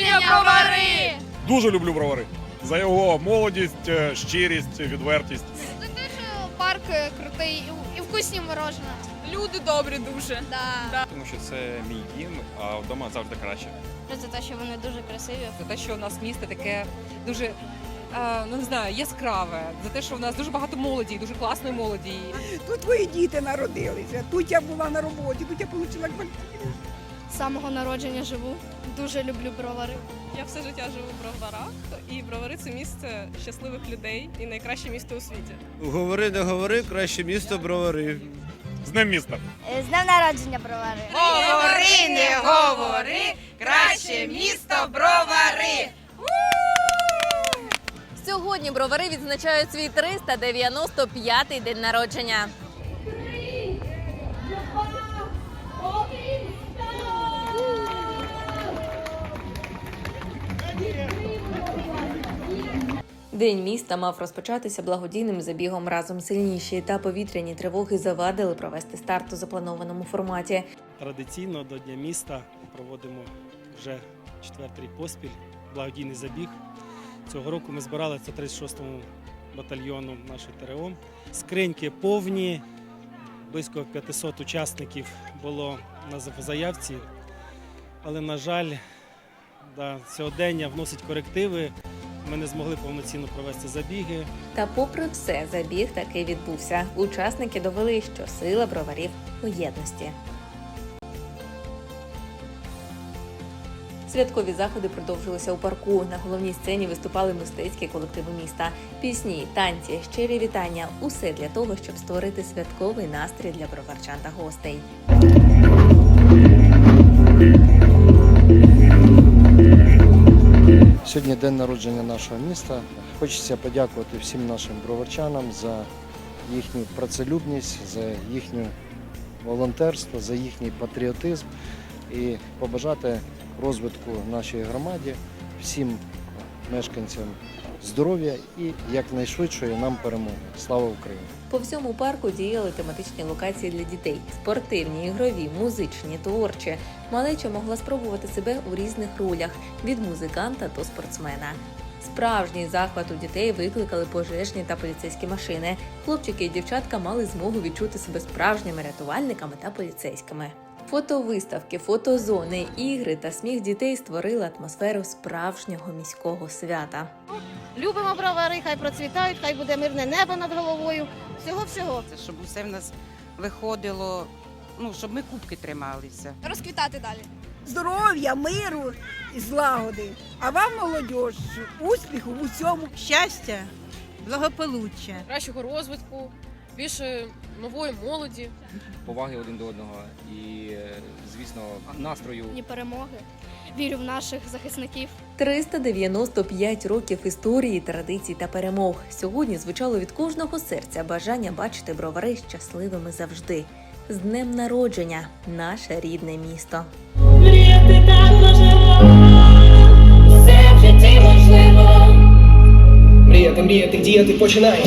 народження, бровари! Дуже люблю бровари. За його молодість, е, щирість, відвертість. За те, що парк е, крутий і- вкусні морожена. Люди добрі дуже. Да. Тому що це мій дім, а вдома завжди краще. За те, що вони дуже красиві. за те, що у нас місто таке дуже. е, Ну не знаю, яскраве, за те, що у нас дуже багато молоді, дуже класної молоді. Тут твої діти народилися. Тут я була на роботі, тут я отримала квартиру. З самого народження живу. Дуже люблю бровари. Я все життя живу в броварах, і бровари це місце щасливих людей і найкраще місто у світі. Говори, не говори, краще місто бровари. З Днем міста. З днем народження бровари. Говори, не говори, краще місто бровари. Сьогодні бровари відзначають свій 395-й день народження. День міста мав розпочатися благодійним забігом разом сильніші та повітряні тривоги завадили провести старт у запланованому форматі. Традиційно до Дня міста проводимо вже четвертий поспіль благодійний забіг. Цього року ми збирали 136-му батальйону нашої ТРО. Скриньки повні, близько 500 учасників було на заявці, але, на жаль, да, сьогодення вносить корективи. Ми не змогли повноцінно провести забіги. Та, попри все, забіг таки відбувся. Учасники довели, що сила броварів у єдності. Святкові заходи продовжилися у парку. На головній сцені виступали мистецькі колективи міста. Пісні, танці, щирі вітання усе для того, щоб створити святковий настрій для броварчан та гостей. Сьогодні день народження нашого міста. Хочеться подякувати всім нашим броварчанам за їхню працелюбність, за їхнє волонтерство, за їхній патріотизм і побажати розвитку нашій громаді, всім мешканцям здоров'я і якнайшвидшої нам перемоги. Слава Україні! По всьому парку діяли тематичні локації для дітей: спортивні, ігрові, музичні, творчі. Малеча могла спробувати себе у різних ролях від музиканта до спортсмена. Справжній захват у дітей викликали пожежні та поліцейські машини. Хлопчики і дівчатка мали змогу відчути себе справжніми рятувальниками та поліцейськими. Фотовиставки, фотозони, ігри та сміх дітей створили атмосферу справжнього міського свята. Любимо бровари, хай процвітають, хай буде мирне небо над головою. Всього всього. Це щоб усе в нас виходило, ну, щоб ми кубки трималися. Розквітати далі. Здоров'я, миру і злагоди. А вам, молодь, успіху в усьому. Щастя, благополуччя. Кращого розвитку, більше нової молоді. Поваги один до одного і, звісно, настрою. Ні перемоги. Вірю в наших захисників. 395 років історії, традицій та перемог. Сьогодні звучало від кожного серця бажання бачити бровари щасливими завжди. З днем народження, наше рідне місто. Мріяти так важливо, все в житті можливо. Мріяти, мріяти, діяти починай.